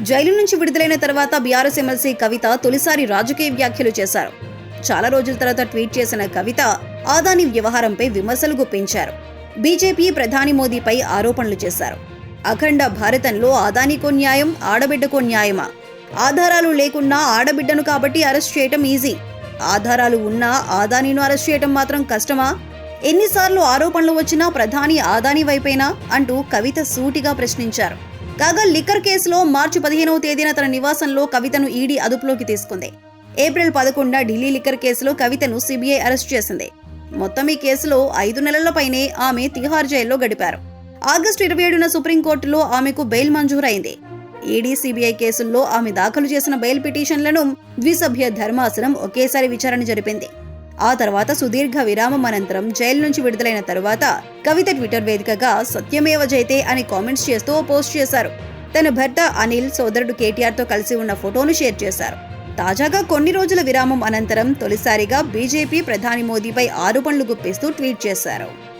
Jail నుంచి విడుదలైన తర్వాత బీఆర్ఎస్ ఎమ్మెల్సీ కవిత తొలిసారి రాజకీయ వ్యాఖ్యలు చేశారు. చాలా రోజుల తర్వాత ట్వీట్ చేసిన కవిత ఆదాని వ్యవహారంపై విమర్శలు గుప్పించారు. బీజేపీ ప్రధాని మోదీపై ఆరోపణలు చేశారు. అఖండ భారతంలో ఆదానికో న్యాయం ఆడబిడ్డకో న్యాయమా? ఆధారాలు లేకున్నా ఆడబిడ్డను కాబట్టి అరెస్ట్ చేయటం ఈజీ. ఆధారాలు ఉన్నా ఆదానీను అరెస్ట్ చేయటం మాత్రం కష్టమా? ఎన్నిసార్లు ఆరోపణలు వచ్చినా ప్రధాని ఆదాని వైపేనా? అంటూ కవిత సూటిగా ప్రశ్నించారు. కాగా లిక్కర్ కేసులో మార్చి పదిహేనవ తేదీన తన నివాసంలో కవితను ఈడీ అదుపులోకి తీసుకుంది. ఏప్రిల్ పదకొండ ఢిల్లీ లిక్కర్ కేసులో కవితను సిబిఐ అరెస్ట్ చేసింది. మొత్తం ఈ కేసులో ఐదు నెలల పైనే ఆమె తిహార్ జైల్లో గడిపారు. ఆగస్టు ఇరవై ఏడున సుప్రీంకోర్టులో ఆమెకు బెయిల్ మంజూరైంది. ఈడీ సిబిఐ కేసుల్లో ఆమె దాఖలు చేసిన బెయిల్ పిటిషన్లను ద్విసభ్య ధర్మాసనం ఒకేసారి విచారణ జరిపింది. ఆ తర్వాత సుదీర్ఘ విరామం అనంతరం జైలు నుంచి విడుదలైన తరువాత కవిత ట్విట్టర్ వేదికగా సత్యమేవ జైతే అని కామెంట్స్ చేస్తూ ఓ పోస్ట్ చేశారు. తన భర్త అనిల్ సోదరుడు కేటీఆర్తో కలిసి ఉన్న ఫోటోను షేర్ చేశారు. తాజాగా కొన్ని రోజుల విరామం అనంతరం తొలిసారిగా బీజేపీ ప్రధాని మోదీపై ఆరోపణలు గుప్పిస్తూ ట్వీట్ చేశారు.